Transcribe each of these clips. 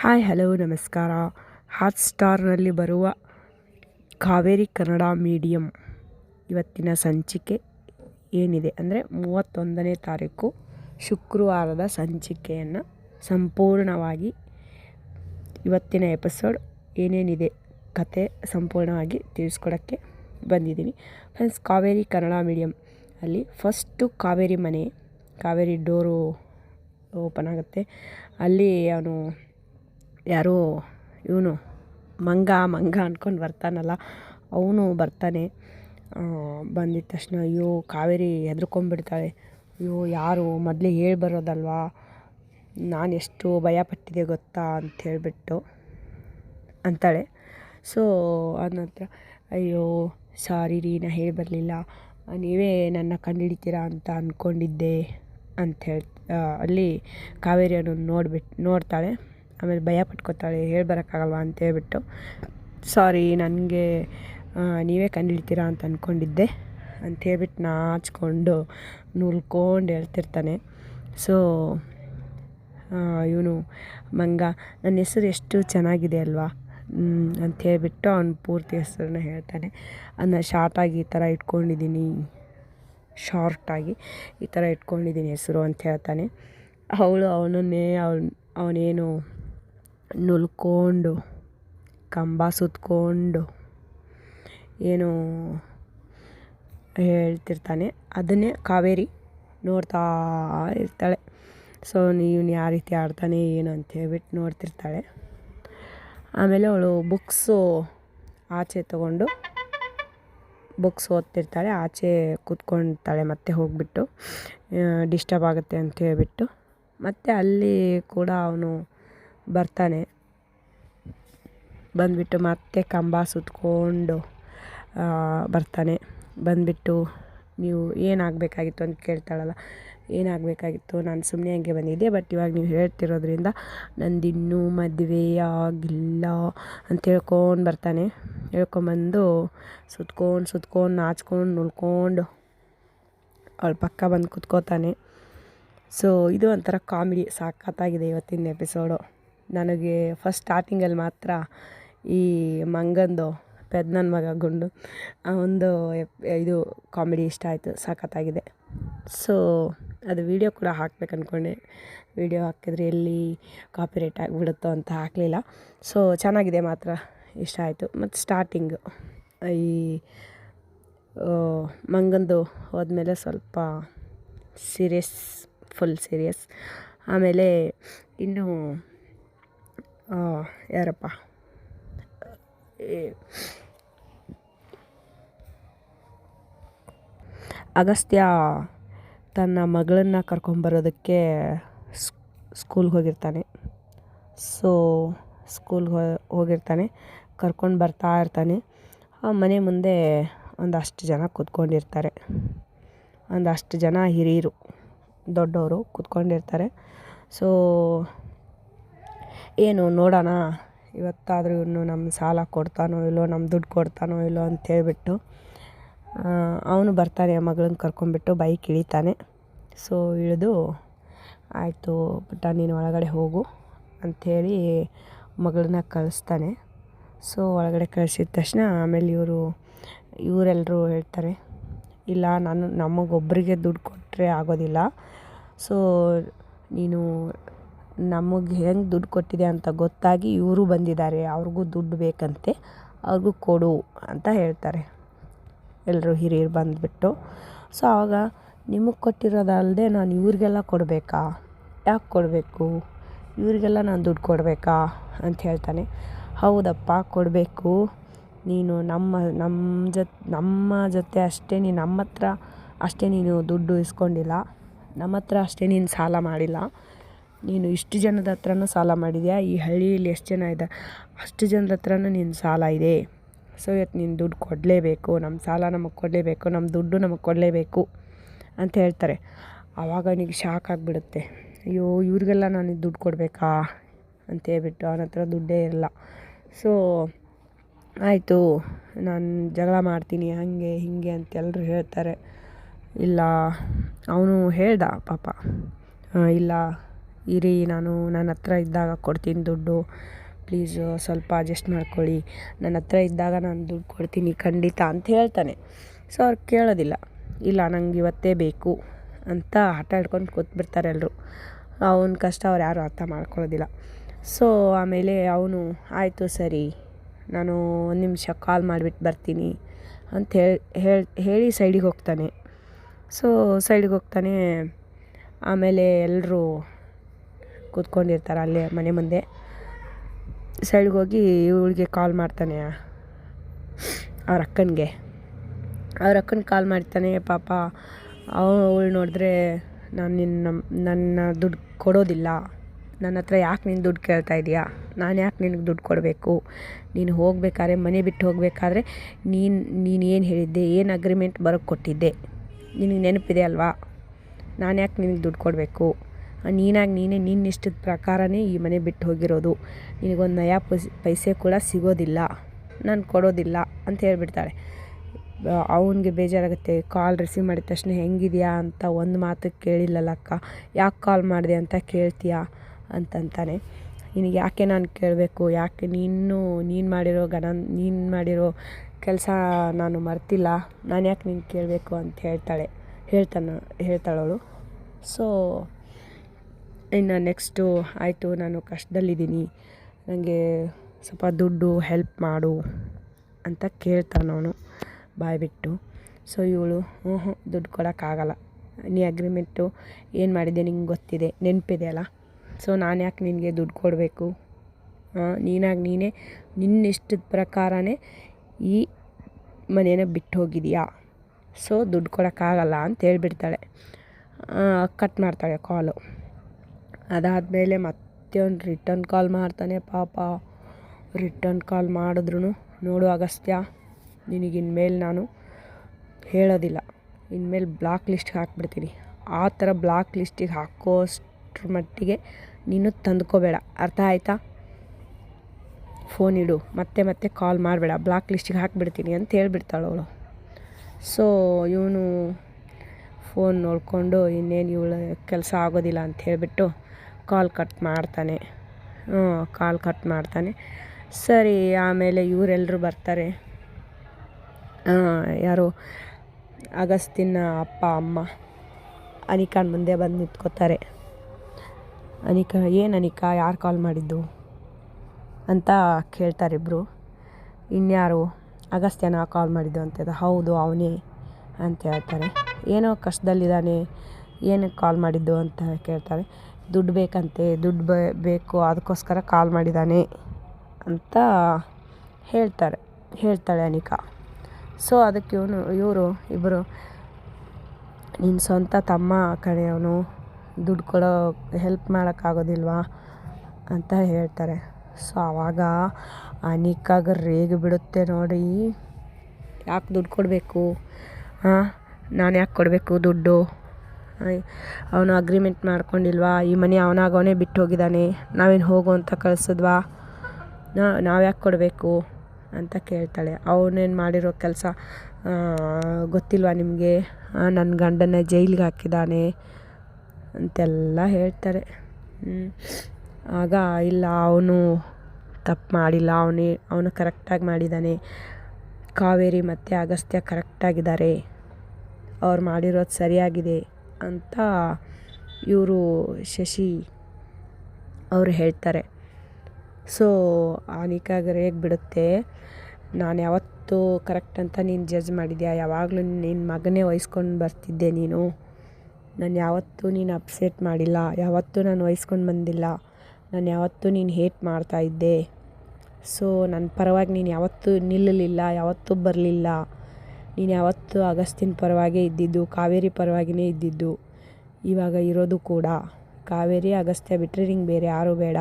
Hi, hello, ನಮಸ್ಕಾರ. ಹಾಟ್ಸ್ಟಾರ್ನಲ್ಲಿ ಬರುವ Kaveri Kannada medium ಇವತ್ತಿನ ಸಂಚಿಕೆ ಏನಿದೆ ಅಂದರೆ ಮೂವತ್ತೊಂದನೇ ತಾರೀಕು ಶುಕ್ರವಾರದ ಸಂಚಿಕೆಯನ್ನು ಸಂಪೂರ್ಣವಾಗಿ ಇವತ್ತಿನ ಎಪಿಸೋಡ್ ಏನೇನಿದೆ ಕತೆ ಸಂಪೂರ್ಣವಾಗಿ ತಿಳಿಸ್ಕೊಡೋಕ್ಕೆ ಬಂದಿದ್ದೀನಿ. ಫ್ರೆಂಡ್ಸ್ ಕಾವೇರಿ ಕನ್ನಡ ಮೀಡಿಯಂ ಅಲ್ಲಿ ಫಸ್ಟು ಕಾವೇರಿ ಮನೆ, ಕಾವೇರಿ ಡೋರು ಓಪನ್ ಆಗುತ್ತೆ. ಅಲ್ಲಿ ಅವನು ಯಾರೋ ಇವನು ಮಂಗ ಮಂಗ ಅಂದ್ಕೊಂಡು ಬರ್ತಾನಲ್ಲ, ಅವನು ಬರ್ತಾನೆ. ಬಂದಿದ್ದ ತಕ್ಷಣ ಅಯ್ಯೋ, ಕಾವೇರಿ ಹೆದ್ರ್ಕೊಂಡ್ಬಿಡ್ತಾಳೆ. ಅಯ್ಯೋ, ಯಾರು ಮೊದಲೇ ಹೇಳಿ ಬರೋದಲ್ವಾ? ನಾನು ಎಷ್ಟು ಭಯಪಟ್ಟಿದೆ ಗೊತ್ತಾ ಅಂತ ಹೇಳಿಬಿಟ್ಟು ಅಂತಾಳೆ. ಸೊ ನಂತರ ಅಯ್ಯೋ ಸಾರಿ ರೀ, ನಾ ಹೇಳಿ ಬರಲಿಲ್ಲ. ನೀವೇ ನನ್ನ ಕಂಡುಹಿಡಿತೀರಾ ಅಂತ ಅಂದ್ಕೊಂಡಿದ್ದೆ ಅಂತ ಹೇಳಿ ಅಲ್ಲಿ ಕಾವೇರಿ ಅನ್ನೋದು ನೋಡ್ಬಿಟ್ಟು ನೋಡ್ತಾಳೆ. ಆಮೇಲೆ ಭಯ ಪಟ್ಕೋತಾಳೆ, ಹೇಳಿ ಬರೋಕ್ಕಾಗಲ್ವಾ ಅಂತ ಹೇಳ್ಬಿಟ್ಟು, ಸಾರಿ, ನನಗೆ ನೀವೇ ಕಂಡಿಡ್ತೀರಾ ಅಂತ ಅಂದ್ಕೊಂಡಿದ್ದೆ ಅಂತ ಹೇಳ್ಬಿಟ್ಟು ನಾಚಿಕೊಂಡು ನುಲ್ಕೊಂಡು ಹೇಳ್ತಿರ್ತಾನೆ. ಸೊ ಇವನು, ಮಂಗ, ನನ್ನ ಹೆಸರು ಎಷ್ಟು ಚೆನ್ನಾಗಿದೆ ಅಲ್ವಾ? ಅಂತ ಹೇಳ್ಬಿಟ್ಟು ಅವ್ನು ಪೂರ್ತಿ ಹೆಸರನ್ನ ಹೇಳ್ತಾನೆ. ಅದನ್ನ ಶಾರ್ಟಾಗಿ ಈ ಥರ ಇಟ್ಕೊಂಡಿದ್ದೀನಿ, ಶಾರ್ಟಾಗಿ ಈ ಥರ ಇಟ್ಕೊಂಡಿದ್ದೀನಿ ಹೆಸರು ಅಂತ ಹೇಳ್ತಾನೆ. ಅವಳು ಅವನನ್ನೇ, ಅವನು, ಅವನೇನು ನುಲ್ಕೊಂಡು, ಕಂಬ ಸುತ್ಕೊಂಡು, ಏನು ಹೇಳ್ತಿರ್ತಾನೆ. ಅದನ್ನೇ ಕಾವೇರಿ ನೋಡ್ತಾ ಇರ್ತಾಳೆ. ಸೊ ಇವನು ಯಾವ ರೀತಿ ಆಡ್ತಾನೆ, ಏನು ಅಂತ ಹೇಳ್ಬಿಟ್ಟು ನೋಡ್ತಿರ್ತಾಳೆ. ಆಮೇಲೆ ಅವಳು ಬುಕ್ಸು ಆಚೆ ತಗೊಂಡು ಬುಕ್ಸ್ ಓದ್ತಿರ್ತಾಳೆ. ಆಚೆ ಕೂತ್ಕೊಳ್ತಾಳೆ ಮತ್ತೆ ಹೋಗಿಬಿಟ್ಟು ಡಿಸ್ಟರ್ಬ್ ಆಗುತ್ತೆ ಅಂತ ಹೇಳ್ಬಿಟ್ಟು. ಮತ್ತು ಅಲ್ಲಿ ಕೂಡ ಅವನು ಬರ್ತಾನೆ. ಬಂದುಬಿಟ್ಟು ಮತ್ತೆ ಕಂಬ ಸುತ್ತಕೊಂಡು ಬರ್ತಾನೆ. ಬಂದುಬಿಟ್ಟು ನೀವು ಏನಾಗಬೇಕಾಗಿತ್ತು ಅಂತ ಕೇಳ್ತಾಳಲ್ಲ. ಏನಾಗಬೇಕಾಗಿತ್ತು? ನಾನು ಸುಮ್ಮನೆ ಹಂಗೆ ಬಂದಿದ್ದೆ ಬಟ್ ಇವಾಗ ನೀವು ಹೇಳ್ತಿರೋದ್ರಿಂದ ನಂದಿನ್ನೂ ಮದುವೆ ಆಗಿಲ್ಲ ಅಂತ ಹೇಳ್ಕೊಂಡು ಬರ್ತಾನೆ. ಹೇಳ್ಕೊಂಬಂದು ಸುತ್ಕೊಂಡು ಸುತ್ಕೊಂಡು, ನಾಚ್ಕೊಂಡು, ನುಳ್ಕೊಂಡು ಅವಳ ಪಕ್ಕ ಬಂದು ಕುತ್ಕೋತಾನೆ. ಸೊ ಇದು ಒಂಥರ ಕಾಮಿಡಿ ಸಾಕತ್ತಾಗಿದೆ ಇವತ್ತಿನ ಎಪಿಸೋಡು ನನಗೆ ಫಸ್ಟ್ ಸ್ಟಾರ್ಟಿಂಗಲ್ಲಿ ಮಾತ್ರ ಈ ಮಂಗಂದು ಪೆದ್ನನ್ ಮಗ ಗುಂಡು ಒಂದು ಇದು ಕಾಮಿಡಿ ಇಷ್ಟ ಆಯಿತು, ಸಖತ್ತಾಗಿದೆ. ಸೊ ಅದು ವೀಡಿಯೋ ಕೂಡ ಹಾಕ್ಬೇಕು ಅಂದ್ಕೊಂಡೆ ವೀಡಿಯೋ ಹಾಕಿದ್ರೆ ಎಲ್ಲಿ ಕಾಪಿರೈಟ್ ಆಗಿಬಿಡುತ್ತೋ ಅಂತ ಹಾಕಲಿಲ್ಲ. ಸೊ ಚೆನ್ನಾಗಿದೆ ಮಾತ್ರ, ಇಷ್ಟ ಆಯಿತು. ಮತ್ತು ಸ್ಟಾರ್ಟಿಂಗು ಈ ಮಂಗಂದು ಹೋದ್ಮೇಲೆ ಸ್ವಲ್ಪ ಸೀರಿಯಸ್ ಫುಲ್ ಸೀರಿಯಸ್ ಆಮೇಲೆ, ಇನ್ನು ಯಾರಪ್ಪ? ಅಗಸ್ತ್ಯ ತನ್ನ ಮಗಳನ್ನು ಕರ್ಕೊಂಬರೋದಕ್ಕೆ ಸ್ಕೂಲ್ಗೆ ಹೋಗಿರ್ತಾನೆ. ಸೊ, ಸ್ಕೂಲ್ಗೆ ಹೋಗಿರ್ತಾನೆ. ಕರ್ಕೊಂಡು ಬರ್ತಾ ಇರ್ತಾನೆ. ಆ ಮನೆ ಮುಂದೆ ಒಂದಷ್ಟು ಜನ ಕೂತ್ಕೊಂಡಿರ್ತಾರೆ. ಒಂದಷ್ಟು ಜನ ಹಿರಿಯರು ದೊಡ್ಡವರು ಕೂತ್ಕೊಂಡಿರ್ತಾರೆ. ಸೊ ಏನು ನೋಡೋಣ, ಇವತ್ತಾದರೂ ಇವನು ನಮ್ಮ ಸಾಲ ಕೊಡ್ತಾನೋ ಇಲ್ಲೋ ನಮ್ಮ ದುಡ್ಡು ಕೊಡ್ತಾನೋ ಇಲ್ಲೋ ಅಂತೇಳ್ಬಿಟ್ಟು ಅವನು ಬರ್ತಾನೆ ಮಗಳನ್ನ ಕರ್ಕೊಂಬಿಟ್ಟು ಬೈಕ್ ಇಳಿತಾನೆ. ಸೊ ಇಳಿದು ಆಯಿತು ಪುಟ್ಟ, ನೀನು ಒಳಗಡೆ ಹೋಗು ಅಂಥೇಳಿ ಮಗಳನ್ನ ಕಳಿಸ್ತಾನೆ. ಸೊ ಒಳಗಡೆ ಕಳಿಸಿದ ತಕ್ಷಣ ಆಮೇಲೆ ಇವರು ಇವರೆಲ್ಲರೂ ಹೇಳ್ತಾರೆ, ಇಲ್ಲ, ನಾನು ನಮಗೊಬ್ಬರಿಗೆ ದುಡ್ಡು ಕೊಟ್ಟರೆ ಆಗೋದಿಲ್ಲ. ಸೊ ನೀನು ನಮಗೆ ಹೆಂಗೆ ದುಡ್ಡು ಕೊಟ್ಟಿದೆ ಅಂತ ಗೊತ್ತಾಗಿ ಇವರು ಬಂದಿದ್ದಾರೆ. ಅವ್ರಿಗೂ ದುಡ್ಡು ಬೇಕಂತೆ. ಅವ್ರಿಗೂ ಕೊಡು ಅಂತ ಹೇಳ್ತಾರೆ. ಎಲ್ಲರೂ ಹಿರಿಯರು ಬಂದುಬಿಟ್ಟು. ಸೊ ಆವಾಗ ನಿಮಗೆ ಕೊಟ್ಟಿರೋದಲ್ಲದೆ ನಾನು ಇವ್ರಿಗೆಲ್ಲ ಕೊಡಬೇಕಾ? ಯಾಕೆ ಕೊಡಬೇಕು? ಇವರಿಗೆಲ್ಲ ನಾನು ದುಡ್ಡು ಕೊಡಬೇಕಾ? ಅಂತ ಹೇಳ್ತಾನೆ. ಹೌದಪ್ಪ, ಕೊಡಬೇಕು. ನೀನು ನಮ್ಮ ನಮ್ಮ ಜೊತೆ ನಮ್ಮ ಜೊತೆ ಅಷ್ಟೇ ನೀನು ನಮ್ಮ ಹತ್ರ ಅಷ್ಟೇ ನೀನು ದುಡ್ಡು ಇಸ್ಕೊಂಡಿಲ್ಲ. ನಮ್ಮ ಹತ್ರ ಅಷ್ಟೇ ನೀನು ಸಾಲ ಮಾಡಿಲ್ಲ. ನೀನು ಇಷ್ಟು ಜನದ ಹತ್ರನೂ ಸಾಲ ಮಾಡಿದ್ಯಾ? ಈ ಹಳ್ಳಿಯಲ್ಲಿ ಎಷ್ಟು ಜನ ಇದೆ ಅಷ್ಟು ಜನದ ಹತ್ರನೂ ನಿನ್ನ ಸಾಲ ಇದೆ. ಸೊ ಇವತ್ತು ನೀನು ದುಡ್ಡು ಕೊಡಲೇಬೇಕು. ನಮ್ಮ ಸಾಲ ನಮಗೆ ಕೊಡಲೇಬೇಕು. ನಮ್ಮ ದುಡ್ಡು ನಮಗೆ ಕೊಡಲೇಬೇಕು ಅಂತ ಹೇಳ್ತಾರೆ. ಆವಾಗ ಅವನಿಗೆ ಶಾಕ್ ಆಗಿಬಿಡುತ್ತೆ. ಅಯ್ಯೋ, ಇವ್ರಿಗೆಲ್ಲ ನಾನು ದುಡ್ಡು ಕೊಡಬೇಕಾ? ಅಂತ ಹೇಳ್ಬಿಟ್ಟು ಅವನ ಹತ್ರ ದುಡ್ಡೇ ಇರಲ್ಲ ಸೊ ಆಯಿತು. ನಾನು ಜಗಳ ಮಾಡ್ತೀನಿ, ಹಾಗೆ, ಹೀಗೆ ಅಂತ ಎಲ್ಲರೂ ಹೇಳ್ತಾರೆ. ಇಲ್ಲ, ಅವನು ಹೇಳ್ದ ಪಾಪ. ಇಲ್ಲ. ಇರಿ, ನಾನು ನನ್ನ ಹತ್ರ ಇದ್ದಾಗ ಕೊಡ್ತೀನಿ ದುಡ್ಡು. ಪ್ಲೀಸು, ಸ್ವಲ್ಪ ಅಡ್ಜಸ್ಟ್ ಮಾಡ್ಕೊಳ್ಳಿ. ನನ್ನ ಹತ್ರ ಇದ್ದಾಗ ನಾನು ದುಡ್ಡು ಕೊಡ್ತೀನಿ, ಖಂಡಿತ ಅಂತ ಹೇಳ್ತಾನೆ. ಸೊ, ಅವ್ರು ಕೇಳೋದಿಲ್ಲ. ಇಲ್ಲ, ನಂಗೆ ಇವತ್ತೇ ಬೇಕು ಅಂತ ಹಠ ಹಿಡ್ಕೊಂಡು ಕೂತ್ಬಿಡ್ತಾರೆ ಎಲ್ಲರೂ ಅವನ ಕಷ್ಟ ಅವ್ರು ಯಾರೂ ಅರ್ಥ ಮಾಡ್ಕೊಳ್ಳೋದಿಲ್ಲ. ಸೊ, ಆಮೇಲೆ ಅವನು, ಆಯಿತು ಸರಿ, ನಾನು ಒಂದು ನಿಮಿಷ ಕಾಲ್ ಮಾಡಿಬಿಟ್ಟು ಬರ್ತೀನಿ ಅಂತ ಹೇಳಿ ಹೇಳಿ ಸೈಡಿಗೆ ಹೋಗ್ತಾನೆ. ಸೊ ಸೈಡಿಗೆ ಹೋಗ್ತಾನೆ. ಆಮೇಲೆ ಎಲ್ಲರೂ ಕೂತ್ಕೊಂಡಿರ್ತಾರೆ ಅಲ್ಲೇ ಮನೆ ಮುಂದೆ. ಸೈಡ್ಗೆ ಹೋಗಿ ಇವಳಿಗೆ ಕಾಲ್ ಮಾಡ್ತಾನೆ ಅವ್ರ ಅಕ್ಕನಿಗೆ. ಅವ್ರ ಅಕ್ಕನ ಕಾಲ್ ಮಾಡ್ತಾನೆ, ಪಾಪ, ಅವಳು ನೋಡಿದ್ರೆ ನಾನು ನಿನ್ನ ನನ್ನ ದುಡ್ಡು ಕೊಡೋದಿಲ್ಲ. ನನ್ನ ಹತ್ರ ಯಾಕೆ ನೀನು ದುಡ್ಡು ಕೇಳ್ತಾ ಇದೀಯಾ? ನಾನು ಯಾಕೆ ನಿನಗೆ ದುಡ್ಡು ಕೊಡಬೇಕು? ನೀನು ಹೋಗಬೇಕಾದ್ರೆ, ಮನೆ ಬಿಟ್ಟು ಹೋಗಬೇಕಾದ್ರೆ ನೀನು ನೀನು ಏನು ಹೇಳಿದ್ದೆ, ಏನು ಅಗ್ರಿಮೆಂಟ್ ಬರೋಕ್ಕೆ ಕೊಟ್ಟಿದ್ದೆ? ನಿನಗೆ ನೆನಪಿದೆ ಅಲ್ವಾ? ನಾನು ಯಾಕೆ ನಿನಗೆ ದುಡ್ಡು ಕೊಡಬೇಕು? ನೀನಾಗಿ ನೀನೇ ನಿನ್ನ ಇಷ್ಟದ ಪ್ರಕಾರನೇ ಈ ಮನೆ ಬಿಟ್ಟು ಹೋಗಿರೋದು. ನಿನಗೊಂದು ನಯಾ ಪೈಸೆ ಕೂಡ ಸಿಗೋದಿಲ್ಲ. ನಾನು ಕೊಡೋದಿಲ್ಲ ಅಂತ ಹೇಳ್ಬಿಡ್ತಾಳೆ. ಅವನಿಗೆ ಬೇಜಾರಾಗುತ್ತೆ. ಕಾಲ್ ರಿಸೀವ್ ಮಾಡಿದ ತಕ್ಷಣ ಹೆಂಗಿದೆಯಾ ಅಂತ ಒಂದು ಮಾತು ಕೇಳಿಲ್ಲಲ್ಲ ಅಕ್ಕ. ಯಾಕೆ ಕಾಲ್ ಮಾಡಿದೆ ಅಂತ ಕೇಳ್ತೀಯಾ ಅಂತಂತಾನೆ ನಿನಗೆ ಯಾಕೆ ನಾನು ಕೇಳಬೇಕು? ಯಾಕೆ ನೀನು ನೀನು ಮಾಡಿರೋ ಗಣ ನೀನು ಮಾಡಿರೋ ಕೆಲಸ ನಾನು ಮರ್ತಿಲ್ಲ. ನಾನು ಯಾಕೆ ನೀನು ಕೇಳಬೇಕು ಅಂತ ಹೇಳ್ತಾಳೆ. ಹೇಳ್ತಾನೆ ಹೇಳ್ತಾಳವಳು ಸೊ ಇನ್ನು ನೆಕ್ಸ್ಟು ಆಯಿತು, ನಾನು ಕಷ್ಟದಲ್ಲಿದ್ದೀನಿ. ನನಗೆ ಸ್ವಲ್ಪ ದುಡ್ಡು ಹೆಲ್ಪ್ ಮಾಡು ಅಂತ ಕೇಳ್ತಾನವನು ಬಾಯ್ಬಿಟ್ಟು ಸೊ ಇವಳು ಹ್ಞೂ ಹ್ಞೂ ದುಡ್ಡು ಕೊಡೋಕ್ಕಾಗಲ್ಲ ನೀ ಅಗ್ರಿಮೆಂಟು ಏನು ಮಾಡಿದೆ ನಿಂಗೆ ಗೊತ್ತಿದೆ, ನೆನಪಿದೆ ಅಲ್ಲ? ಸೊ ನಾನು ಯಾಕೆ ನಿನಗೆ ದುಡ್ಡು ಕೊಡಬೇಕು? ನೀನಾಗಿ ನೀನೇ ನಿನ್ನ ಇಷ್ಟದ ಪ್ರಕಾರನೇ ಈ ಮನೇನ ಬಿಟ್ಟು ಹೋಗಿದೀಯಾ ಸೊ ದುಡ್ಡು ಕೊಡೋಕ್ಕಾಗಲ್ಲ ಅಂತ ಹೇಳ್ಬಿಡ್ತಾಳೆ. ಕಟ್ ಮಾಡ್ತಾಳೆ ಕಾಲು ಅದಾದಮೇಲೆ ಮತ್ತೆ ಒಂದು ರಿಟರ್ನ್ ಕಾಲ್ ಮಾಡ್ತಾನೆ ಪಾಪ. ರಿಟರ್ನ್ ಕಾಲ್ ಮಾಡಿದ್ರು ನೋಡು ಅಗಸ್ತ್ಯ, ನಿನಗಿನ್ಮೇಲೆ ನಾನು ಹೇಳೋದಿಲ್ಲ. ಇನ್ಮೇಲೆ ಬ್ಲಾಕ್ ಲಿಸ್ಟ್ಗೆ ಹಾಕ್ಬಿಡ್ತೀನಿ. ಆ ಥರ ಬ್ಲಾಕ್ ಲಿಸ್ಟಿಗೆ ಹಾಕೋಷ್ಟ್ರ ಮಟ್ಟಿಗೆ ನೀನು ತಂದ್ಕೋಬೇಡ. ಅರ್ಥ ಆಯಿತಾ? ಫೋನ್ ಇಡು. ಮತ್ತೆ ಮತ್ತೆ ಕಾಲ್ ಮಾಡಬೇಡ. ಬ್ಲಾಕ್ ಲಿಸ್ಟಿಗೆ ಹಾಕಿಬಿಡ್ತೀನಿ ಅಂತ ಹೇಳ್ಬಿಡ್ತಾಳೆ ಅವಳು. ಸೊ ಇವನು ಫೋನ್ ನೋಡಿಕೊಂಡು ಇನ್ನೇನು ಇವಳು ಕೆಲಸ ಆಗೋದಿಲ್ಲ ಅಂತ ಹೇಳಿಬಿಟ್ಟು ಕಾಲ್ ಕಟ್ ಮಾಡ್ತಾನೆ. ಹ್ಞೂ, ಕಾಲ್ ಕಟ್ ಮಾಡ್ತಾನೆ. ಸರಿ, ಆಮೇಲೆ ಇವರೆಲ್ಲರೂ ಬರ್ತಾರೆ. ಯಾರು? ಅಗಸ್ತಿನ ಅಪ್ಪ, ಅಮ್ಮ. ಅನಿಕಾ ಮುಂದೆ ಬಂದು ನಿಂತ್ಕೋತಾರೆ. ಅನಿಕಾ, ಏನು ಅನಿಕಾ, ಯಾರು ಕಾಲ್ ಮಾಡಿದ್ದು ಅಂತ ಕೇಳ್ತಾರೆ ಇಬ್ಬರು ಇನ್ಯಾರು? ಅಗಸ್ತ್ಯನ ಕಾಲ್ ಮಾಡಿದ್ದು ಅಂತ ಹೌದು, ಅವನೇ ಅಂತ ಹೇಳ್ತಾರೆ. ಏನೋ ಕಷ್ಟದಲ್ಲಿದ್ದಾನೆ ಏನಕ್ಕೆ ಕಾಲ್ ಮಾಡಿದ್ದು ಅಂತ ಕೇಳ್ತಾರೆ. ದುಡ್ಡು ಬೇಕಂತೆ, ದುಡ್ಡು ಬೇಕು, ಅದಕ್ಕೋಸ್ಕರ ಕಾಲ್ ಮಾಡಿದ್ದಾನೆ ಅಂತ ಹೇಳ್ತಾರೆ, ಹೇಳ್ತಾಳೆ ಅನಿಕಾ. ಸೊ ಅದಕ್ಕೆ ಇವನು, ಇವರು ಇಬ್ಬರು ನಿನ್ನ ಸ್ವಂತ ತಮ್ಮ ಕಣೆ ಅವನು, ದುಡ್ಡು ಕೊಡೋ ಹೆಲ್ಪ್ ಮಾಡೋಕ್ಕಾಗೋದಿಲ್ವಾ ಅಂತ ಹೇಳ್ತಾರೆ. ಸೊ ಆವಾಗ ಅನಿಕಾಗ ರೇಗಿ ಬಿಡುತ್ತೆ ನೋಡಿ. ಯಾಕೆ ದುಡ್ಡು ಕೊಡಬೇಕು? ಹಾಂ? ನಾನು ಯಾಕೆ ಕೊಡಬೇಕು ದುಡ್ಡು? ಅವನು ಅಗ್ರಿಮೆಂಟ್ ಮಾಡ್ಕೊಂಡಿಲ್ವಾ? ಈ ಮನೆ ಅವನಾಗವನೇ ಬಿಟ್ಟು ಹೋಗಿದ್ದಾನೆ ನಾವೇನು ಹೋಗು ಅಂತ ಕಳಿಸಿದ್ವಾ? ನಾವು ಯಾಕೆ ಕೊಡಬೇಕು ಅಂತ ಕೇಳ್ತಾಳೆ. ಅವನೇನು ಮಾಡಿರೋ ಕೆಲಸ ಗೊತ್ತಿಲ್ವಾ ನಿಮಗೆ? ನನ್ನ ಗಂಡನ ಜೈಲಿಗೆ ಹಾಕಿದ್ದಾನೆ ಅಂತೆಲ್ಲ ಹೇಳ್ತಾರೆ. ಆಗ, ಇಲ್ಲ, ಅವನು ತಪ್ಪು ಮಾಡಿಲ್ಲ. ಅವನೇ, ಅವನು ಕರೆಕ್ಟಾಗಿ ಮಾಡಿದ್ದಾನೆ. ಕಾವೇರಿ ಮತ್ತು ಅಗಸ್ತ್ಯ ಕರೆಕ್ಟಾಗಿದ್ದಾರೆ. ಅವ್ರು ಮಾಡಿರೋದು ಸರಿಯಾಗಿದೆ. ಅಂತ ಇವರು ಶಶಿ ಅವರು ಹೇಳ್ತಾರೆ. ಸೊ ಆನಿಕಾಗ್ರೆ ಹೇಗೆ ಬಿಡುತ್ತೆ. ನಾನು ಯಾವತ್ತೂ ಕರೆಕ್ಟ್ ಅಂತ ನೀನು ಜಡ್ಜ್ ಮಾಡಿದ್ಯಾ? ಯಾವಾಗಲೂ ನಿನ್ನ ಮಗನೇ ವಹಿಸ್ಕೊಂಡು ಬರ್ತಿದ್ದೆ ನೀನು. ನಾನು ಯಾವತ್ತೂ ನೀನು ಅಪ್ಸೆಟ್ ಮಾಡಿಲ್ಲ. ಯಾವತ್ತೂ ನಾನು ವಹಿಸ್ಕೊಂಡು ಬಂದಿಲ್ಲ. ನಾನು ಯಾವತ್ತೂ ನೀನು ಹೇಟ್ ಮಾಡ್ತಾಯಿದ್ದೆ ಸೊ ನನ್ನ ಪರವಾಗಿ ನೀನು ಯಾವತ್ತೂ ನಿಲ್ಲಲಿಲ್ಲ, ಯಾವತ್ತೂ ಬರಲಿಲ್ಲ. ನೀನು ಯಾವತ್ತೂ ಅಗಸ್ತಿನ ಪರವಾಗೇ ಇದ್ದಿದ್ದು, ಕಾವೇರಿ ಪರವಾಗಿಯೇ ಇದ್ದಿದ್ದು, ಇವಾಗ ಇರೋದು ಕೂಡ. ಕಾವೇರಿ, ಅಗಸ್ತ್ಯ ಬಿಟ್ಟರೆ ನಿಂಗೆ ಬೇರೆ ಯಾರೂ ಬೇಡ.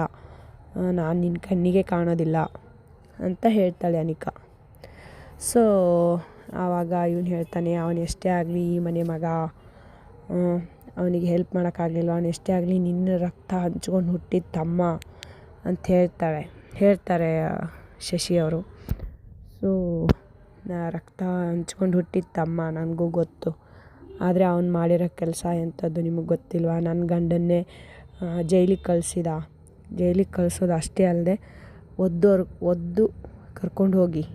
ನಾನು ನಿನ್ನ ಕಣ್ಣಿಗೆ ಕಾಣೋದಿಲ್ಲ ಅಂತ ಹೇಳ್ತಾಳೆ ಅನಿಕಾ. ಸೊ ಆವಾಗ ಇವನು ಹೇಳ್ತಾನೆ, ಅವನು ಎಷ್ಟೇ ಆಗಲಿ ಈ ಮನೆ ಮಗ ಅವನಿಗೆ ಹೆಲ್ಪ್ ಮಾಡೋಕ್ಕಾಗಲಿಲ್ಲ ಅವನು ಎಷ್ಟೇ ಆಗಲಿ ನಿನ್ನ ರಕ್ತ ಹಂಚ್ಕೊಂಡು ಹುಟ್ಟಿದ ತಮ್ಮ ಅಂತ ಹೇಳ್ತಾಳೆ ಹೇಳ್ತಾರೆ ಶಶಿ ಅವರು. ಸೊ ರಕ್ತ ಹಂಚ್ಕೊಂಡು ಹುಟ್ಟಿದ ತಮ್ಮ ನನಗೂ ಗೊತ್ತು. ಆದರೆ ಅವ್ನು ಮಾಡಿರೋ ಕೆಲಸ ಎಂಥದ್ದು ನಿಮಗೆ ಗೊತ್ತಿಲ್ವಾ? ನನ್ನ ಗಂಡನ್ನೇ ಜೈಲಿಗೆ ಕಳಿಸಿದ? ಜೈಲಿಗೆ ಕಳಿಸೋದು ಅಷ್ಟೇ ಅಲ್ಲದೆ ಒದ್ದೋರು, ಒದ್ದು ಕರ್ಕೊಂಡು ಹೋಗಿ.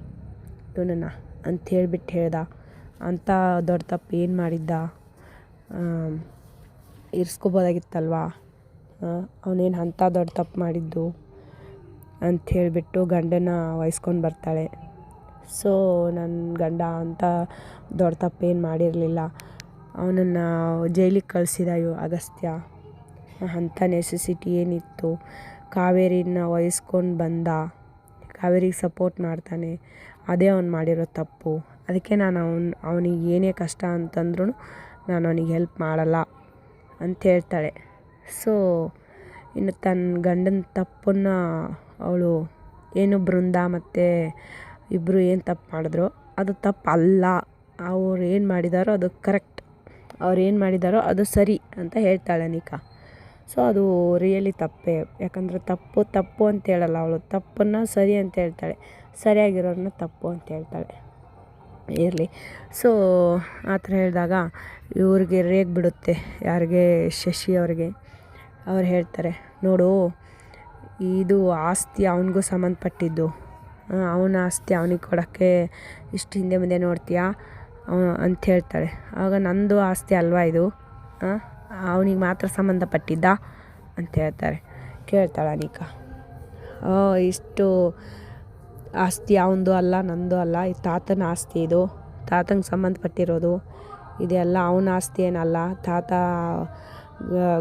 ಇವನನ್ನು ಅಂತ ಹೇಳ್ಬಿಟ್ಟು ಹೇಳ್ದ. ಅಂಥ ದೊಡ್ಡ ತಪ್ಪು ಏನು ಮಾಡಿದ್ದ? ಇರಿಸ್ಕೋಬೋದಾಗಿತ್ತಲ್ವಾ? ಅವನೇನು ಅಂಥ ದೊಡ್ಡ ತಪ್ಪು ಮಾಡಿದ್ದು? ಅಂತ ಹೇಳಿಬಿಟ್ಟು ಗಂಡನ ವಹಿಸ್ಕೊಂಡು ಬರ್ತಾಳೆ. ಸೊ ನನ್ನ ಗಂಡ ಅಂತ ದೊಡ್ಡ ತಪ್ಪೇನು ಮಾಡಿರಲಿಲ್ಲ. ಅವನನ್ನು ಜೈಲಿಗೆ ಕಳಿಸಿದ ಇವ ಅಗಸ್ತ್ಯ ಅಂಥ ನೆಸೆಸಿಟಿ ಏನಿತ್ತು. ಕಾವೇರಿನ ವಹಿಸ್ಕೊಂಡು ಬಂದ. ಕಾವೇರಿಗೆ ಸಪೋರ್ಟ್ ಮಾಡ್ತಾನೆ. ಅದೇ ಅವ್ನು ಮಾಡಿರೋ ತಪ್ಪು. ಅದಕ್ಕೆ ನಾನು ಅವ್ನು, ಅವನಿಗೆ ಏನೇ ಕಷ್ಟ ಅಂತಂದ್ರೂ ನಾನು ಅವನಿಗೆ ಹೆಲ್ಪ್ ಮಾಡಲ್ಲ ಅಂತ ಹೇಳ್ತಾಳೆ. ಸೊ, ಇನ್ನು ತನ್ನ ಗಂಡನ ತಪ್ಪನ್ನು ಅವಳು ಏನು ಬೃಂದ ಮತ್ತು ಇಬ್ಬರು ಏನು ತಪ್ಪು ಮಾಡಿದ್ರು? ಅದು ತಪ್ಪು ಅಲ್ಲ. ಅವ್ರು ಏನು ಮಾಡಿದಾರೋ ಅದು ಕರೆಕ್ಟ್. ಅವ್ರು ಏನು ಮಾಡಿದಾರೋ ಅದು ಸರಿ ಅಂತ ಹೇಳ್ತಾಳೆ ನಿಕಾ ಸೊ ಅದು ರಿಯಲಿ ತಪ್ಪೇ. ಯಾಕಂದರೆ ತಪ್ಪು ತಪ್ಪು ಅಂತ ಹೇಳಲ್ಲ ಅವಳು. ತಪ್ಪನ್ನು ಸರಿ ಅಂತ ಹೇಳ್ತಾಳೆ. ಸರಿಯಾಗಿರೋರನ್ನ ತಪ್ಪು ಅಂತ ಹೇಳ್ತಾಳೆ. ಇರಲಿ. ಸೊ ಆ ಥರ ಹೇಳಿದಾಗ ಇವ್ರಿಗೆ ರೇಗ್ ಬಿಡುತ್ತೆ. ಯಾರಿಗೆ? ಶಶಿ ಅವ್ರಿಗೆ. ಅವ್ರು ಹೇಳ್ತಾರೆ, ನೋಡು, ಇದು ಆಸ್ತಿ ಅವನಿಗೂ ಸಂಬಂಧಪಟ್ಟಿದ್ದು. ಅವನ ಆಸ್ತಿ ಅವನಿಗೆ ಕೊಡೋಕ್ಕೆ ಇಷ್ಟು ಹಿಂದೆ ಮುಂದೆ ನೋಡ್ತೀಯಾ? ಅಂತ ಹೇಳ್ತಾಳೆ. ಆಗ ನಂದು ಆಸ್ತಿ ಅಲ್ವಾ ಇದು? ಅವನಿಗೆ ಮಾತ್ರ ಸಂಬಂಧಪಟ್ಟಿದ್ದ ಅಂತ ಹೇಳ್ತಾರೆ. ಕೇಳ್ತಾಳೆ ಅನಿಕಾ. ಇಷ್ಟು ಆಸ್ತಿ ಅವನದು ಅಲ್ಲ, ನಂದು ಅಲ್ಲ, ಈ ತಾತನ ಆಸ್ತಿ ಇದು? ತಾತಂಗೆ ಸಂಬಂಧಪಟ್ಟಿರೋದು? ಇದೆಲ್ಲ ಅವನ ಆಸ್ತಿ ಏನಲ್ಲ? ತಾತ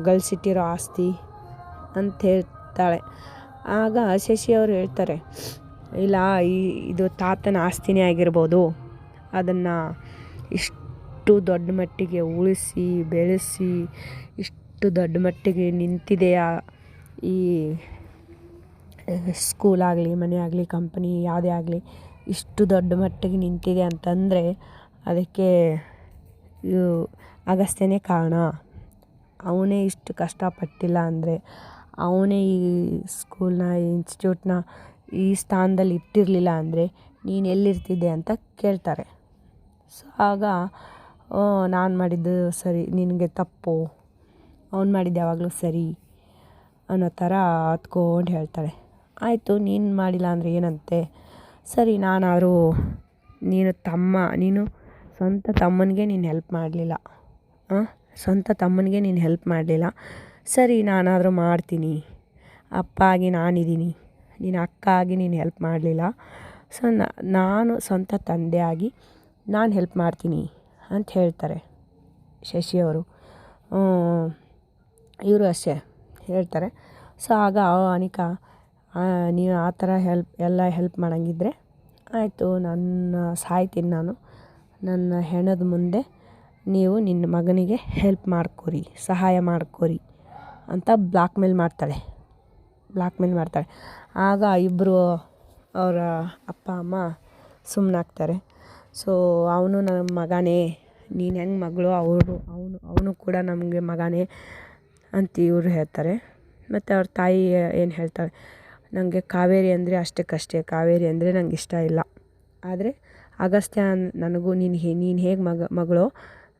ಗಳಿಸಿಟ್ಟಿರೋ ಆಸ್ತಿ ಅಂತ ಹೇಳ್ತಾಳೆ. ಆಗ ಶಶಿ ಅವರು ಹೇಳ್ತಾರೆ ಇಲ್ಲ, ಈ, ಇದು ತಾತನ ಆಸ್ತಿನೇ ಆಗಿರ್ಬೋದು. ಅದನ್ನು ಇಷ್ಟು ದೊಡ್ಡ ಮಟ್ಟಿಗೆ ಉಳಿಸಿ, ಬೆಳೆಸಿ, ಇಷ್ಟು ದೊಡ್ಡ ಮಟ್ಟಿಗೆ ನಿಂತಿದೆಯಾ? ಈ ಸ್ಕೂಲ್ ಆಗಲಿ, ಮನೆ ಆಗಲಿ ಕಂಪನಿ ಯಾವುದೇ ಆಗಲಿ, ಇಷ್ಟು ದೊಡ್ಡ ಮಟ್ಟಿಗೆ ನಿಂತಿದೆ ಅಂತಂದರೆ ಅದಕ್ಕೆ ಅಗಸ್ತ್ಯನೇ ಕಾರಣ. ಅವನೇ ಇಷ್ಟು ಕಷ್ಟಪಟ್ಟಿಲ್ಲ ಅಂದರೆ ಅವನೇ ಈ ಸ್ಕೂಲ್ನ ಈ ಇನ್ಸ್ಟಿಟ್ಯೂಟ್ನ ಈ ಸ್ಥಾನದಲ್ಲಿ ಇಟ್ಟಿರಲಿಲ್ಲ ಅಂದರೆ ನೀನು ಎಲ್ಲಿರ್ತಿದ್ದೆ ಅಂತ ಕೇಳ್ತಾರೆ. ಸೊ ಆಗ ನಾನು ಮಾಡಿದ್ದು ಸರಿ, ನಿನಗೆ ತಪ್ಪು. ಅವ್ನು ಮಾಡಿದ್ದು ಯಾವಾಗಲೂ ಸರಿ ಅನ್ನೋ ಥರ ಹತ್ಕೊಂಡು ಹೇಳ್ತಾಳೆ. ಆಯಿತು, ನೀನು ಮಾಡಿಲ್ಲ ಅಂದರೆ ಏನಂತೆ? ಸರಿ, ನಾನಾದರೂ ನೀನು ತಮ್ಮ, ನೀನು ಸ್ವಂತ ತಮ್ಮನಿಗೆ ನೀನು ಹೆಲ್ಪ್ ಮಾಡಲಿಲ್ಲ. ಸ್ವಂತ ತಮ್ಮನಿಗೆ ನೀನು ಹೆಲ್ಪ್ ಮಾಡಲಿಲ್ಲ. ಸರಿ, ನಾನಾದರೂ ಮಾಡ್ತೀನಿ. ಅಪ್ಪ ಆಗಿ ನಾನಿದ್ದೀನಿ. ನೀನು ಅಕ್ಕ ಆಗಿ ನೀನು ಹೆಲ್ಪ್ ಮಾಡಲಿಲ್ಲ. ಸೊ ನಾನು ಸ್ವಂತ ತಂದೆ ಆಗಿ ನಾನು ಹೆಲ್ಪ್ ಮಾಡ್ತೀನಿ ಅಂತ ಹೇಳ್ತಾರೆ ಶಶಿಯವರು ಇವರು ಅಷ್ಟೇ ಹೇಳ್ತಾರೆ. ಸೊ ಆಗ ಅನಿಕಾ ನೀವು ಆ ಥರ ಹೆಲ್ಪ್ ಎಲ್ಲ ಹೆಲ್ಪ್ ಮಾಡಂಗಿದ್ರೆ ಆಯಿತು, ನನ್ನ ಸಾಯ್ತೀನಿ ನಾನು. ನನ್ನ ಹೆಣದ ಮುಂದೆ ನೀವು ನಿನ್ನ ಮಗನಿಗೆ ಹೆಲ್ಪ್ ಮಾಡ್ಕೊರಿ, ಸಹಾಯ ಮಾಡ್ಕೊರಿ ಅಂತ ಬ್ಲಾಕ್ ಮೇಲ್ ಮಾಡ್ತಾಳೆ. ಬ್ಲಾಕ್ ಮೇಲ್ ಮಾಡ್ತಾಳೆ. ಆಗ ಇಬ್ಬರು ಅವರ ಅಪ್ಪ, ಅಮ್ಮ ಸುಮ್ಮನಾಗ್ತಾರೆ ಸೊ ಅವನು ನನ್ನ ಮಗನೇ. ನೀನು ಹೆಂಗೆ ಮಗಳು? ಅವರು ಅವನು ಅವನು ಕೂಡ ನಮಗೆ ಮಗನೇ ಅಂತ ಇವರು ಹೇಳ್ತಾರೆ. ಮತ್ತು ಅವ್ರ ತಾಯಿ ಏನು ಹೇಳ್ತಾಳೆ? ನನಗೆ ಕಾವೇರಿ ಅಂದರೆ ಅಷ್ಟಕ್ಕಷ್ಟೇ. ಕಾವೇರಿ ಅಂದರೆ ನಂಗೆ ಇಷ್ಟ ಇಲ್ಲ. ಆದರೆ ಅಗಸ್ತ್ಯ ನನಗೂ ನೀನು ಹೇ, ನೀನು ಹೇಗೆ ಮಗ, ಮಗಳು?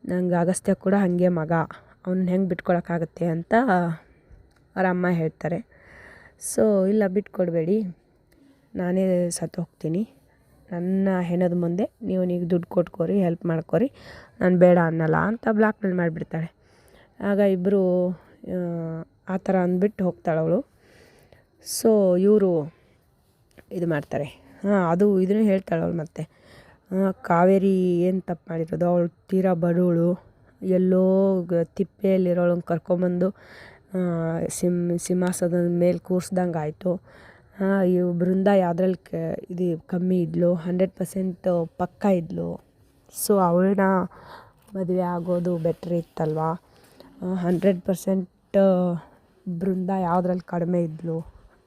ನಂಗೆ ಅಗಸ್ತ್ಯ ಕೂಡ ಹಾಗೆ ಮಗ. ಅವ್ನ ಹೆಂಗೆ ಬಿಟ್ಕೊಳಕ್ಕಾಗತ್ತೆ ಅಂತ ಅವ್ರ ಅಮ್ಮ ಹೇಳ್ತಾರೆ. ಸೊ ಇಲ್ಲ, ಬಿಟ್ಕೊಡಬೇಡಿ. ನಾನೇ ಸತ್ತು ಹೋಗ್ತೀನಿ. ನನ್ನ ಹೆಣದ ಮುಂದೆ ನೀವು ನೀವು ದುಡ್ಡು ಕೊಟ್ಕೋರಿ ಹೆಲ್ಪ್ ಮಾಡ್ಕೊರಿ. ನಾನು ಬೇಡ ಅನ್ನಲ್ಲ ಅಂತ ಬ್ಲಾಕ್ ಮೇಲ್ ಮಾಡಿಬಿಡ್ತಾಳೆ. ಆಗ ಇಬ್ಬರು ಆ ಥರ ಅಂದ್ಬಿಟ್ಟು ಹೋಗ್ತಾಳೆ ಅವಳು. ಸೊ ಇವರು ಇದು ಮಾಡ್ತಾರೆ. ಹಾಂ, ಅದು ಇದನ್ನು ಹೇಳ್ತಾಳೆ ಅವಳು ಮತ್ತೆ. ಕಾವೇರಿ ಏನು ತಪ್ಪು ಮಾಡಿರೋದು? ಅವಳು ತೀರಾ ಬಡವಳು. ಎಲ್ಲೋ ಗ, ತಿಪ್ಪೆಯಲ್ಲಿರೋಳನ್ನ ಕರ್ಕೊಂಬಂದು ಸಿಂ ಸಿಂಹಾಸನದ ಮೇಲೆ ಕೂರ್ಸ್ದಂಗೆ ಆಯಿತು. ಇವು ಬೃಂದ ಯಾವ್ದ್ರಲ್ಲಿ ಕ ಇದು ಕಮ್ಮಿ ಇದ್ಲು? ಹಂಡ್ರೆಡ್ ಪರ್ಸೆಂಟ್ ಪಕ್ಕ ಇದ್ಲು. ಸೊ ಅವಳನ್ನ ಮದುವೆ ಆಗೋದು ಬೆಟ್ರ್ ಇತ್ತಲ್ವಾ? ಹಂಡ್ರೆಡ್ ಪರ್ಸೆಂಟ್ ಬೃಂದ ಯಾವುದ್ರಲ್ಲಿ ಕಡಿಮೆ ಇದ್ಲು?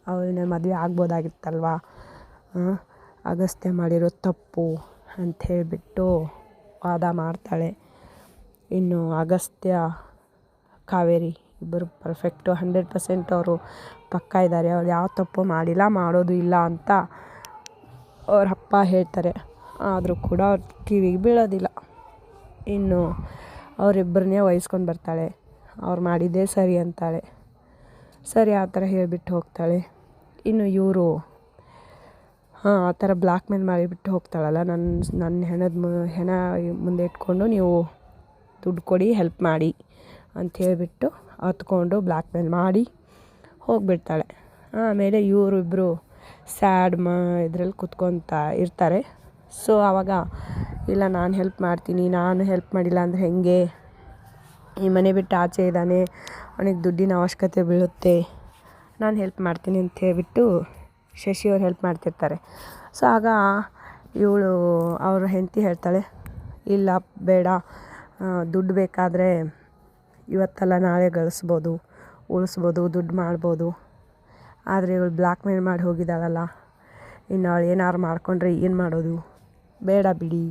ಅವಳನ್ನ ಮದುವೆ ಆಗ್ಬೋದಾಗಿತ್ತಲ್ವಾ? ಅಗಸ್ತ್ಯ ಮಾಡಿರೋ ತಪ್ಪು ಅಂತ ಹೇಳಿಬಿಟ್ಟು ವಾದ ಮಾಡ್ತಾಳೆ. ಇನ್ನು ಅಗಸ್ತ್ಯ ಕಾವೇರಿ. ಇಬ್ಬರು ಪರ್ಫೆಕ್ಟು ಹಂಡ್ರೆಡ್ ಪರ್ಸೆಂಟ್ ಅವರು ಪಕ್ಕ ಇದ್ದಾರೆ ಅವ್ರು ಯಾವ ತಪ್ಪು ಮಾಡಿಲ್ಲ, ಮಾಡೋದು ಇಲ್ಲ ಅಂತ ಅವ್ರ ಅಪ್ಪ ಹೇಳ್ತಾರೆ. ಆದರೂ ಕೂಡ ಅವ್ರ ಕಿವಿಗೆ ಬೀಳೋದಿಲ್ಲ. ಇನ್ನು ಅವರಿಬ್ಬರನ್ನೇ ವಹಿಸ್ಕೊಂಡು ಬರ್ತಾಳೆ. ಅವ್ರು ಮಾಡಿದ್ದೇ ಸರಿ ಅಂತಾಳೆ. ಸರಿ, ಆ ಥರ ಹೇಳಿಬಿಟ್ಟು ಹೋಗ್ತಾಳೆ. ಇನ್ನು ಇವರು, ಹಾಂ, ಆ ಥರ ಬ್ಲ್ಯಾಕ್ ಮೇಲ್ ಮಾಡಿಬಿಟ್ಟು ಹೋಗ್ತಾಳಲ್ಲ ನನ್ನ ನನ್ನ ಹೆಣದ ಮು, ಹೆಣ ಮುಂದೆ ಇಟ್ಕೊಂಡು ನೀವು ದುಡ್ಡು ಕೊಡಿ ಹೆಲ್ಪ್ ಮಾಡಿ ಅಂತ ಹೇಳಿಬಿಟ್ಟು ಹತ್ಕೊಂಡು ಬ್ಲ್ಯಾಕ್ ಮೇಲ್ ಮಾಡಿ ಹೋಗಿಬಿಡ್ತಾಳೆ. ಆಮೇಲೆ ಇವರು ಇಬ್ಬರು ಸ್ಯಾಡ್ ಮ ಇದ್ರಲ್ಲಿ ಕುತ್ಕೊತ ಇರ್ತಾರೆ. ಸೊ ಆವಾಗ ಇಲ್ಲ, ನಾನು ಹೆಲ್ಪ್ ಮಾಡ್ತೀನಿ, ನಾನು ಹೆಲ್ಪ್ ಮಾಡಿಲ್ಲ ಅಂದರೆ ಹೇಗೆ? ಈ ಮನೆ ಬಿಟ್ಟು ಆಚೆ ಇದ್ದಾನೆ, ಅವನಿಗೆ ದುಡ್ಡಿನ ಅವಶ್ಯಕತೆ ಬೀಳುತ್ತೆ. ನಾನು ಹೆಲ್ಪ್ ಮಾಡ್ತೀನಿ ಅಂತ ಹೇಳಿಬಿಟ್ಟು ಶಶಿಯವ್ರು ಹೆಲ್ಪ್ ಮಾಡ್ತಿರ್ತಾರೆ. ಸೊ ಆಗ ಇವಳು, ಅವ್ರ ಹೆಂಡತಿ ಹೇಳ್ತಾಳೆ, ಇಲ್ಲ, ಬೇಡ ದುಡ್ಡು ಬೇಕಾದರೆ ಇವತ್ತಲ್ಲ ನಾಳೆ ಗಳಿಸ್ಬೋದು, ಉಳಿಸ್ಬೋದು, ದುಡ್ಡು ಮಾಡ್ಬೋದು. ಆದರೆ ಇವಳು ಬ್ಲ್ಯಾಕ್ ಮೇಲ್ ಮಾಡಿ ಹೋಗಿದ್ದಾಳಲ್ಲ. ಇನ್ನು ಅವಳು ಏನಾರು ಮಾಡಿಕೊಂಡ್ರೆ ಏನು ಮಾಡೋದು? ಬೇಡ ಬಿಡಿ.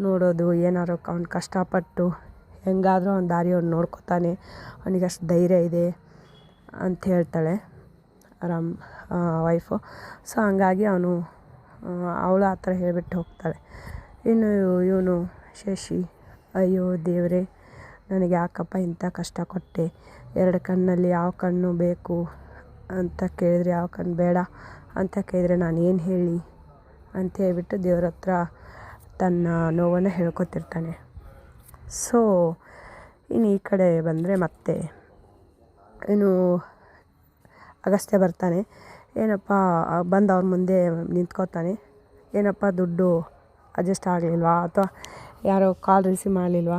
ನೋಡೋದು, ಏನಾರು ಅವ್ನು ಕಷ್ಟಪಟ್ಟು ಹೆಂಗಾದರೂ ಅವ್ನ ದಾರಿ ಅವ್ನು ನೋಡ್ಕೊತಾನೆ. ಅವನಿಗೆ ಅಷ್ಟು ಧೈರ್ಯ ಇದೆ ಅಂತ ಹೇಳ್ತಾಳೆ ಆರಾಮ್ ವೈಫು ಸೊ ಹಂಗಾಗಿ ಅವನು ಅವಳು ಆ ಥರ ಹೇಳಿಬಿಟ್ಟು ಹೋಗ್ತಾಳೆ. ಇನ್ನು ಇವನು ಶಶಿ, ಅಯ್ಯೋ ದೇವರೇ. ನನಗೆ ಯಾಕಪ್ಪ ಇಂಥ ಕಷ್ಟ ಕೊಟ್ಟೆ? ಎರಡು ಕಣ್ಣಲ್ಲಿ ಯಾವ ಕಣ್ಣು ಬೇಕು ಅಂತ ಕೇಳಿದರೆ ಯಾವ ಕಣ್ಣು ಬೇಡ ಅಂತ ಕೇಳಿದರೆ ನಾನು ಏನು ಹೇಳಿ? ಅಂತ ಹೇಳ್ಬಿಟ್ಟು ದೇವ್ರ ಹತ್ರ ತನ್ನ ನೋವನ್ನು ಹೇಳ್ಕೊತಿರ್ತಾನೆ. ಸೊ ಇನ್ನು ಈ ಕಡೆ ಬಂದರೆ ಮತ್ತೆ ಏನು ಅಗಸ್ತ್ಯ ಬರ್ತಾನೆ. ಏನಪ್ಪ, ಬಂದು ಅವ್ರ ಮುಂದೆ ನಿಂತ್ಕೋತಾನೆ. ಏನಪ್ಪ, ದುಡ್ಡು ಅಡ್ಜಸ್ಟ್ ಆಗಲಿಲ್ವಾ? ಅಥವಾ ಯಾರೋ ಕಾಲ್ ರಿಸೀವ್ ಮಾಡಲಿಲ್ವಾ?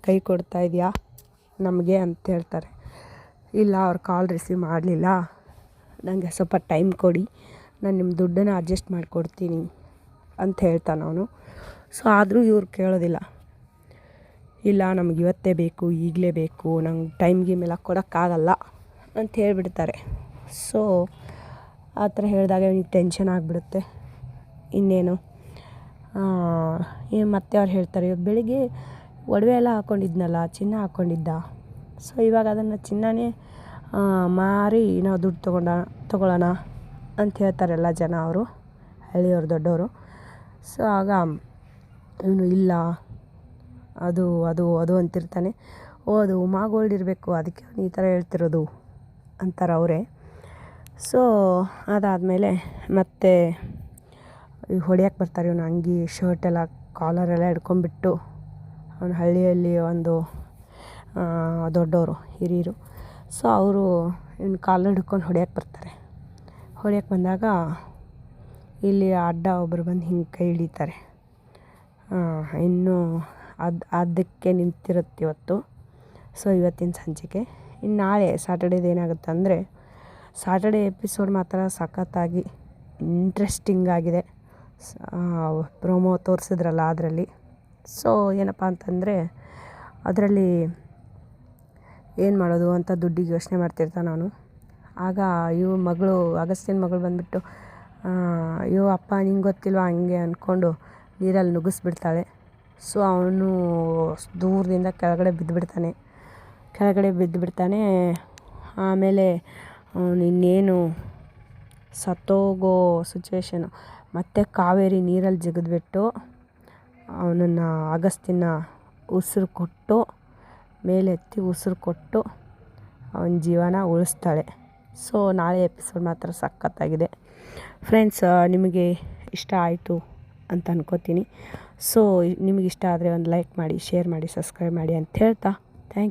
ಕೈ ಕೊಡ್ತಾ ಇದೆಯಾ? ನಮಗೆ ಅಂತ ಹೇಳ್ತಾರೆ. ಇಲ್ಲ, ಅವ್ರು ಕಾಲ್ ರಿಸೀವ್ ಮಾಡಲಿಲ್ಲ. ನನಗೆ ಸ್ವಲ್ಪ ಟೈಮ್ ಕೊಡಿ. ನಾನು ನಿಮ್ಮ ದುಡ್ಡನ್ನು ಅಡ್ಜಸ್ಟ್ ಮಾಡಿಕೊಡ್ತೀನಿ ಅಂತ ಹೇಳ್ತಾನೆ ಅವನು. ಸೊ ಆದರೂ ಇವ್ರು ಕೇಳೋದಿಲ್ಲ. ಇಲ್ಲ, ನಮ್ಗೆ ಇವತ್ತೇ ಬೇಕು, ಈಗಲೇ ಬೇಕು, ನಂಗೆ ಟೈಮ್ ಗೀಮ್ ಎಲ್ಲ ಕೊಡೋಕ್ಕಾಗಲ್ಲ ಅಂತ ಹೇಳಿಬಿಡ್ತಾರೆ. ಸೊ ಆ ಥರ ಹೇಳಿದಾಗ ಅವನಿಗೆ ಟೆನ್ಷನ್ ಆಗಿಬಿಡುತ್ತೆ. ಇನ್ನೇನು? ಏನು ಮತ್ತೆ ಅವ್ರು ಹೇಳ್ತಾರೆ, ಇವಾಗ ಬೆಳಿಗ್ಗೆ ಒಡವೆ ಎಲ್ಲ ಹಾಕ್ಕೊಂಡಿದ್ನಲ್ಲ ಚಿನ್ನ ಹಾಕ್ಕೊಂಡಿದ್ದ ಸೊ ಇವಾಗ ಅದನ್ನು ಚಿನ್ನನೇ ಮಾರಿ ನಾವು ದುಡ್ಡು ತೊಗೊಂಡ, ತೊಗೊಳ್ಳೋಣ ಅಂತ ಹೇಳ್ತಾರೆ ಎಲ್ಲ ಜನ ಅವರು, ಹಳ್ಳಿಯವ್ರು ದೊಡ್ಡವರು. ಸೊ ಆಗ ಇವನು ಇಲ್ಲ, ಅದು ಅದು ಅದು ಅಂತಿರ್ತಾನೆ. ಓ, ಅದು ಉಮಾ ಇರಬೇಕು, ಅದಕ್ಕೆ ಅವನು ಈ ಥರ ಹೇಳ್ತಿರೋದು ಅಂತಾರೆ ಅವರೇ. ಸೊ ಅದಾದಮೇಲೆ ಮತ್ತೆ ಹೊಡ್ಯಕ್ಕೆ ಬರ್ತಾರೆ. ಇವನು ಅಂಗಿ ಶರ್ಟೆಲ್ಲ ಕಾಲರೆಲ್ಲ ಹಿಡ್ಕೊಂಬಿಟ್ಟು ಅವನು ಹಳ್ಳಿಯಲ್ಲಿ ಒಂದು ದೊಡ್ಡವರು ಹಿರಿಯರು. ಸೊ ಅವರು ಇವ್ನ ಕಾಲು ಹಿಡ್ಕೊಂಡು ಹೊಡಿಯಕ್ಕೆ ಬರ್ತಾರೆ. ಹೊಡಿಯಕ್ಕೆ ಬಂದಾಗ ಇಲ್ಲಿ ಅಡ್ಡ ಒಬ್ಬರು ಬಂದು ಹಿಂಗೆ ಕೈ ಹಿಡಿತಾರೆ. ಇನ್ನೂ ಅದು, ಅದಕ್ಕೆ ನಿಂತಿರುತ್ತೆ ಇವತ್ತು. ಸೊ ಇವತ್ತಿನ ಸಂಚಿಕೆ ಇನ್ನು ನಾಳೆ ಸ್ಯಾಟರ್ಡೇದು ಏನಾಗುತ್ತೆ ಅಂದರೆ ಸ್ಯಾಟರ್ಡೇ ಎಪಿಸೋಡ್ ಮಾತ್ರ ಸಖತ್ತಾಗಿ ಇಂಟ್ರೆಸ್ಟಿಂಗ್ ಆಗಿದೆ. ಪ್ರೊಮೋ ತೋರಿಸಿದ್ರಲ್ಲ ಅದರಲ್ಲಿ. ಸೊ ಏನಪ್ಪ ಅಂತಂದರೆ, ಅದರಲ್ಲಿ ಏನು ಮಾಡೋದು ಅಂತ ದುಡ್ಡಿಗೆ ಯೋಚನೆ ಮಾಡ್ತಿರ್ತಾನೆ ನಾನು. ಆಗ ಅಯ್ಯೋ ಮಗಳು, ಅಗಸ್ತ್ಯನ ಮಗಳು ಬಂದುಬಿಟ್ಟು ಅಯ್ಯೋ, ಅಪ್ಪ ನಿಂಗೆ ಗೊತ್ತಿಲ್ವಾ ಹಂಗೆ ಅಂದ್ಕೊಂಡು ನೀರಲ್ಲಿ ನುಗ್ಗಿಸ್ಬಿಡ್ತಾಳೆ. ಸೊ ಅವನು ದೂರದಿಂದ ಕೆಳಗಡೆ ಬಿದ್ದುಬಿಡ್ತಾನೆ ಕೆಳಗಡೆ ಬಿದ್ದುಬಿಡ್ತಾನೆ ಆಮೇಲೆ ಅವನು ಇನ್ನೇನು ಸತ್ತೋಗೋ ಸಿಚುವೇಶನು ಮತ್ತು ಕಾವೇರಿ ನೀರಲ್ಲಿ ಜಿಗಿದ್ಬಿಟ್ಟು ಅವನನ್ನು ಅಗಸ್ತಿನ ಉಸಿರು ಕೊಟ್ಟು ಮೇಲೆತ್ತಿ ಉಸಿರು ಕೊಟ್ಟು ಅವನ ಜೀವನ ಉಳಿಸ್ತಾಳೆ. ಸೊ ನಾಳೆ ಎಪಿಸೋಡ್ ಮಾತ್ರ ಸಖತ್ತಾಗಿದೆ. ಫ್ರೆಂಡ್ಸ್ ನಿಮಗೆ ಇಷ್ಟ ಆಯಿತು ಅಂತ ಅನ್ಕೋತೀನಿ. ಸೊ ನಿಮಗಿಷ್ಟ ಆದರೆ ಒಂದು ಲೈಕ್ ಮಾಡಿ ಶೇರ್ ಮಾಡಿ ಸಬ್ಸ್ಕ್ರೈಬ್ ಮಾಡಿ ಅಂತ ಹೇಳ್ತಾ